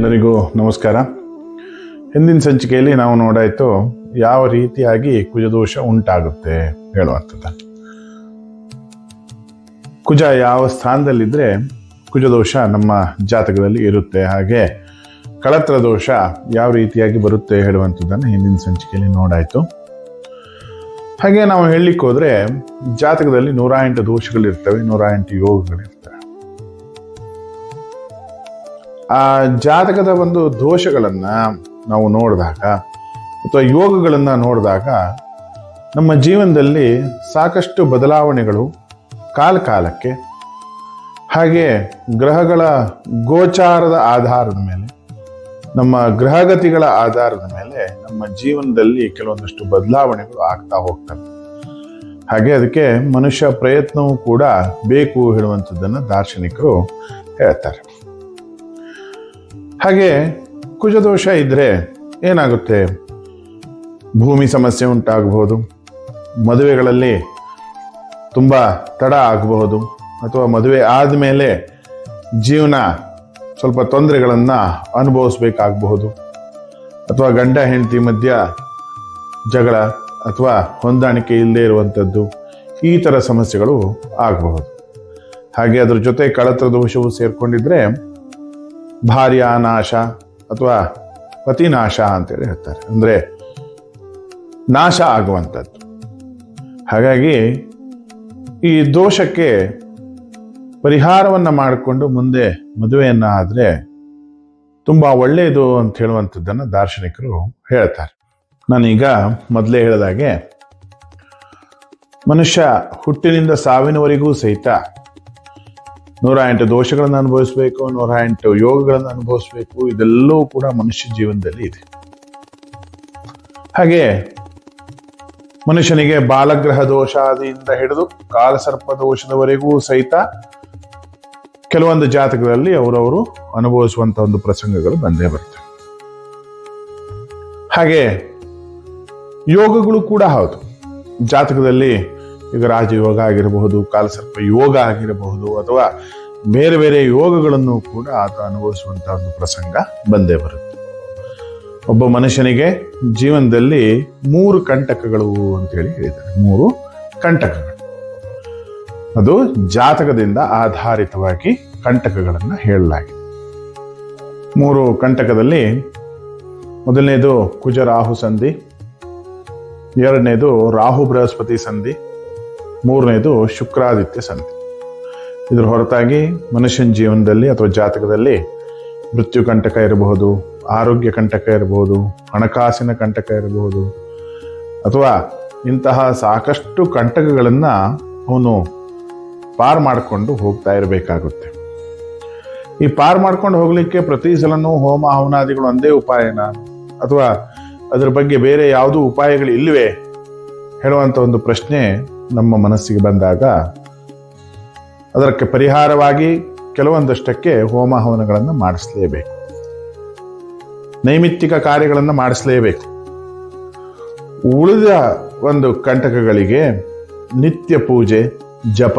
ಎಲ್ಲರಿಗೂ ನಮಸ್ಕಾರ. ಹಿಂದಿನ ಸಂಚಿಕೆಯಲ್ಲಿ ನಾವು ನೋಡಾಯಿತು ಯಾವ ರೀತಿಯಾಗಿ ಕುಜದೋಷ ಉಂಟಾಗುತ್ತೆ ಹೇಳುವಂಥದ್ದು ಕುಜ ಯಾವ ಸ್ಥಾನದಲ್ಲಿದ್ದರೆ ಕುಜದೋಷ ನಮ್ಮ ಜಾತಕದಲ್ಲಿ ಇರುತ್ತೆ. ಹಾಗೆ ಕಳತ್ರ ದೋಷ ಯಾವ ರೀತಿಯಾಗಿ ಬರುತ್ತೆ ಹೇಳುವಂಥದ್ದನ್ನು ಹಿಂದಿನ ಸಂಚಿಕೆಯಲ್ಲಿ ನೋಡಾಯಿತು. ಹಾಗೆ ನಾವು ಹೇಳಲಿಕ್ಕೆ ಹೋದರೆ ಜಾತಕದಲ್ಲಿ ನೂರ ಎಂಟು ದೋಷಗಳಿರ್ತವೆ ನೂರ ಎಂಟು ಯೋಗಗಳಿರ್ತವೆ. ಆ ಜಾತಕದ ಒಂದು ದೋಷಗಳನ್ನು ನಾವು ನೋಡಿದಾಗ ಅಥವಾ ಯೋಗಗಳನ್ನು ನೋಡಿದಾಗ ನಮ್ಮ ಜೀವನದಲ್ಲಿ ಸಾಕಷ್ಟು ಬದಲಾವಣೆಗಳು ಕಾಲ ಕಾಲಕ್ಕೆ ಹಾಗೆ ಗ್ರಹಗಳ ಗೋಚಾರದ ಆಧಾರದ ಮೇಲೆ, ನಮ್ಮ ಗ್ರಹಗತಿಗಳ ಆಧಾರದ ಮೇಲೆ ನಮ್ಮ ಜೀವನದಲ್ಲಿ ಕೆಲವೊಂದಷ್ಟು ಬದಲಾವಣೆಗಳು ಆಗ್ತಾ ಹೋಗ್ತವೆ. ಹಾಗೆ ಅದಕ್ಕೆ ಮನುಷ್ಯ ಪ್ರಯತ್ನವೂ ಕೂಡ ಬೇಕು ಹೇಳುವಂಥದ್ದನ್ನು ದಾರ್ಶನಿಕರು ಹೇಳ್ತಾರೆ. ಹಾಗೆ ಕುಜದೋಷ ಇದ್ರೆ ಏನಾಗುತ್ತೆ? ಭೂಮಿ ಸಮಸ್ಯೆ ಉಂಟಾಗಬಹುದು. ಮದುವೆಗಳಲ್ಲಿ ತುಂಬ ತಡ ಆಗಬಹುದು. ಅಥವಾ ಮದುವೆ ಆದಮೇಲೆ ಜೀವನ ಸ್ವಲ್ಪ ತೊಂದರೆಗಳನ್ನು ಅನುಭವಿಸ್ಬೇಕಾಗಬಹುದು. ಅಥವಾ ಗಂಡ ಹೆಂಡತಿ ಮಧ್ಯ ಜಗಳ ಅಥವಾ ಹೊಂದಾಣಿಕೆ ಇಲ್ಲದೆ ಇರುವಂಥದ್ದು ಈ ಥರ ಸಮಸ್ಯೆಗಳು ಆಗಬಹುದು. ಹಾಗೆ ಅದರ ಜೊತೆ ಕಳತ್ರ ದೋಷವು ಸೇರ್ಕೊಂಡಿದ್ರೆ ಭಾರ್ಯ ನಾಶ ಅಥವಾ ಪತಿನಾಶ ಅಂತೇಳಿ ಹೇಳ್ತಾರೆ. ಅಂದರೆ ನಾಶ ಆಗುವಂಥದ್ದು. ಹಾಗಾಗಿ ಈ ದೋಷಕ್ಕೆ ಪರಿಹಾರವನ್ನು ಮಾಡಿಕೊಂಡು ಮುಂದೆ ಮದುವೆಯನ್ನು ಆದರೆ ತುಂಬ ಒಳ್ಳೆಯದು ಅಂತ ಹೇಳುವಂಥದ್ದನ್ನು ದಾರ್ಶನಿಕರು ಹೇಳ್ತಾರೆ. ನಾನೀಗ ಮೊದಲೇ ಹೇಳಿದಾಗೆ ಮನುಷ್ಯ ಹುಟ್ಟಿನಿಂದ ಸಾವಿನವರೆಗೂ ಸಹಿತ ನೂರ ಎಂಟು ದೋಷಗಳನ್ನು ಅನುಭವಿಸಬೇಕು, ನೂರ ಎಂಟು ಯೋಗಗಳನ್ನು ಅನುಭವಿಸಬೇಕು, ಇದೆಲ್ಲವೂ ಕೂಡ ಮನುಷ್ಯ ಜೀವನದಲ್ಲಿ ಇದೆ. ಹಾಗೆ ಮನುಷ್ಯನಿಗೆ ಬಾಲಗ್ರಹ ದೋಷಾದಿಯಿಂದ ಹಿಡಿದು ಕಾಲಸರ್ಪ ದೋಷದವರೆಗೂ ಸಹಿತ ಕೆಲವೊಂದು ಜಾತಕಗಳಲ್ಲಿ ಅವರವರು ಅನುಭವಿಸುವಂತ ಒಂದು ಪ್ರಸಂಗಗಳು ಬಂದೇ ಬರ್ತವೆ ಹಾಗೆ ಯೋಗಗಳು ಕೂಡ ಹೌದು. ಜಾತಕದಲ್ಲಿ ಈಗ ರಾಜಯೋಗ ಆಗಿರಬಹುದು, ಕಾಲಸರ್ಪ ಯೋಗ ಆಗಿರಬಹುದು, ಅಥವಾ ಬೇರೆ ಬೇರೆ ಯೋಗಗಳನ್ನು ಕೂಡ ಆತ ಅನುಭವಿಸುವಂಥ ಒಂದು ಪ್ರಸಂಗ ಬಂದೇ ಬರುತ್ತೆ. ಒಬ್ಬ ಮನುಷ್ಯನಿಗೆ ಜೀವನದಲ್ಲಿ ಮೂರು ಕಂಟಕಗಳು ಅಂತೇಳಿ ಹೇಳಿದ್ದಾರೆ. ಮೂರು ಕಂಟಕಗಳು. ಅದು ಜಾತಕದಿಂದ ಆಧಾರಿತವಾಗಿ ಕಂಟಕಗಳನ್ನು ಹೇಳಲಾಗಿದೆ. ಮೂರು ಕಂಟಕದಲ್ಲಿ ಮೊದಲನೇದು ಕುಜ ರಾಹು ಸಂಧಿ, ಎರಡನೇದು ರಾಹು ಬೃಹಸ್ಪತಿ ಸಂಧಿ ಮೂರನೇದು ಶುಕ್ರಾದಿತ್ಯ ಸಂಧಿ ಇದರ ಹೊರತಾಗಿ ಮನುಷ್ಯನ ಜೀವನದಲ್ಲಿ ಅಥವಾ ಜಾತಕದಲ್ಲಿ ಮೃತ್ಯು ಕಂಟಕ ಇರಬಹುದು, ಆರೋಗ್ಯ ಕಂಟಕ ಇರಬಹುದು, ಹಣಕಾಸಿನ ಕಂಟಕ ಇರಬಹುದು, ಅಥವಾ ಇಂತಹ ಸಾಕಷ್ಟು ಕಂಟಕಗಳನ್ನು ಅವನು ಪಾರ್ ಮಾಡಿಕೊಂಡು ಹೋಗ್ತಾ ಇರಬೇಕಾಗುತ್ತೆ. ಈ ಪಾರ್ ಮಾಡ್ಕೊಂಡು ಹೋಗಲಿಕ್ಕೆ ಪ್ರತಿ ಸಲನೂ ಹೋಮ, ಹವನಾದಿಗಳು ಒಂದೇ ಉಪಾಯನ? ಅಥವಾ ಅದರ ಬಗ್ಗೆ ಬೇರೆ ಯಾವುದೂ ಉಪಾಯಗಳು ಇಲ್ಲವೇ ಹೇಳುವಂಥ ಒಂದು ಪ್ರಶ್ನೆ ನಮ್ಮ ಮನಸ್ಸಿಗೆ ಬಂದಾಗ ಅದಕ್ಕೆ ಪರಿಹಾರವಾಗಿ ಕೆಲವೊಂದಷ್ಟಕ್ಕೆ ಹೋಮ ಹವನಗಳನ್ನು ಮಾಡಿಸಲೇಬೇಕು. ನೈಮಿತ್ತಿಕ ಕಾರ್ಯಗಳನ್ನು ಮಾಡಿಸಲೇಬೇಕು. ಉಳಿದ ಒಂದು ಕಂಟಕಗಳಿಗೆ ನಿತ್ಯ ಪೂಜೆ, ಜಪ,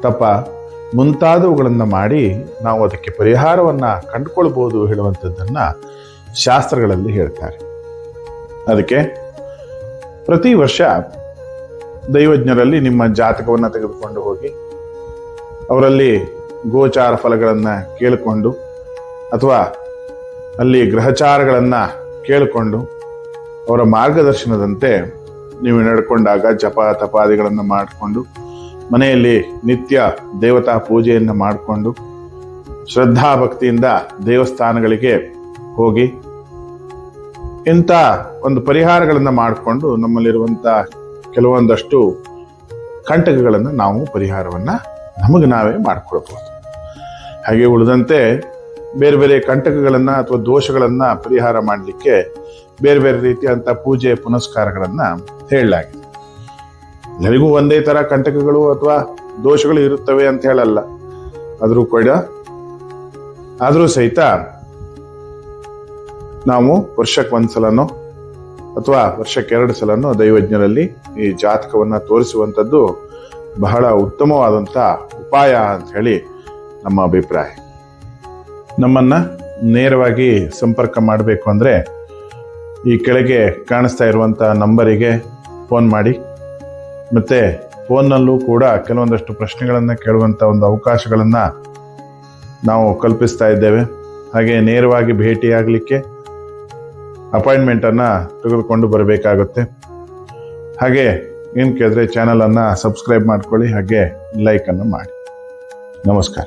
ತಪ ಮುಂತಾದವುಗಳನ್ನು ಮಾಡಿ ನಾವು ಅದಕ್ಕೆ ಪರಿಹಾರವನ್ನು ಕಂಡುಕೊಳ್ಬೋದು ಹೇಳುವಂಥದ್ದನ್ನು ಶಾಸ್ತ್ರಗಳಲ್ಲಿ ಹೇಳ್ತಾರೆ. ಅದಕ್ಕೆ ಪ್ರತಿ ವರ್ಷ ದೈವಜ್ಞರಲ್ಲಿ ನಿಮ್ಮ ಜಾತಕವನ್ನು ತೆಗೆದುಕೊಂಡು ಹೋಗಿ, ಅವರಲ್ಲಿ ಗೋಚಾರ ಫಲಗಳನ್ನು ಕೇಳಿಕೊಂಡು ಅಥವಾ ಅಲ್ಲಿ ಗ್ರಹಚಾರಗಳನ್ನು ಕೇಳಿಕೊಂಡು ಅವರ ಮಾರ್ಗದರ್ಶನದಂತೆ ನೀವು ನಡ್ಕೊಂಡಾಗ ಜಪ ತಪಾದಿಗಳನ್ನು ಮಾಡಿಕೊಂಡು, ಮನೆಯಲ್ಲಿ ನಿತ್ಯ ದೇವತಾ ಪೂಜೆಯನ್ನು ಮಾಡಿಕೊಂಡು, ಶ್ರದ್ಧಾ ಭಕ್ತಿಯಿಂದ ದೇವಸ್ಥಾನಗಳಿಗೆ ಹೋಗಿ, ಇಂಥ ಒಂದು ಪರಿಹಾರಗಳನ್ನು ಮಾಡಿಕೊಂಡು ನಮ್ಮಲ್ಲಿರುವಂಥ ಕೆಲವೊಂದಷ್ಟು ಕಂಟಕಗಳನ್ನು ನಾವು ಪರಿಹಾರವನ್ನು ನಮಗೆ ನಾವೇ ಮಾಡಿಕೊಳ್ಬೋದು ಹಾಗೆ ಉಳಿದಂತೆ ಬೇರೆ ಬೇರೆ ಕಂಟಕಗಳನ್ನು ಅಥವಾ ದೋಷಗಳನ್ನು ಪರಿಹಾರ ಮಾಡಲಿಕ್ಕೆ ಬೇರೆ ಬೇರೆ ರೀತಿಯಂಥ ಪೂಜೆ ಪುನಸ್ಕಾರಗಳನ್ನು ಹೇಳಲಾಗಿದೆ. ಎಲ್ಲರಿಗೂ ಒಂದೇ ಥರ ಕಂಟಕಗಳು ಅಥವಾ ದೋಷಗಳು ಇರುತ್ತವೆ ಅಂತ ಹೇಳಲ್ಲ. ಆದರೂ ಕೂಡ, ಆದರೂ ಸಹಿತ ನಾವು ವರ್ಷಕ್ಕೆ ಒಂದ್ಸಲನೋ ಅಥವಾ ವರ್ಷಕ್ಕೆ ಎರಡು ಸಲನೂ ದೈವಜ್ಞರಲ್ಲಿ ಈ ಜಾತಕವನ್ನ ತೋರಿಸುವಂಥದ್ದು ಬಹಳ ಉತ್ತಮವಾದಂಥ ಉಪಾಯ ಅಂತ ಹೇಳಿ ನಮ್ಮ ಅಭಿಪ್ರಾಯ. ನಮ್ಮನ್ನ ನೇರವಾಗಿ ಸಂಪರ್ಕ ಮಾಡಬೇಕು ಅಂದರೆ ಈ ಕೆಳಗೆ ಕಾಣಿಸ್ತಾ ಇರುವಂಥ ನಂಬರಿಗೆ ಫೋನ್ ಮಾಡಿ. ಮತ್ತು ಫೋನ್ನಲ್ಲೂ ಕೂಡ ಕೆಲವೊಂದಷ್ಟು ಪ್ರಶ್ನೆಗಳನ್ನು ಕೇಳುವಂಥ ಒಂದು ಅವಕಾಶಗಳನ್ನು ನಾವು ಕಲ್ಪಿಸ್ತಾ ಇದ್ದೇವೆ. ಹಾಗೆ ನೇರವಾಗಿ ಭೇಟಿಯಾಗಲಿಕ್ಕೆ ಅಪಾಯಿಂಟ್ಮೆಂಟನ್ನು ತೆಗೆದುಕೊಂಡು ಬರಬೇಕಾಗುತ್ತೆ. ಹಾಗೆ ಏನು ಕೇಳಿದ್ರೆ ಚಾನಲನ್ನು ಸಬ್ಸ್ಕ್ರೈಬ್ ಮಾಡ್ಕೊಳ್ಳಿ ಹಾಗೆ ಲೈಕನ್ನು ಮಾಡಿ. ನಮಸ್ಕಾರ.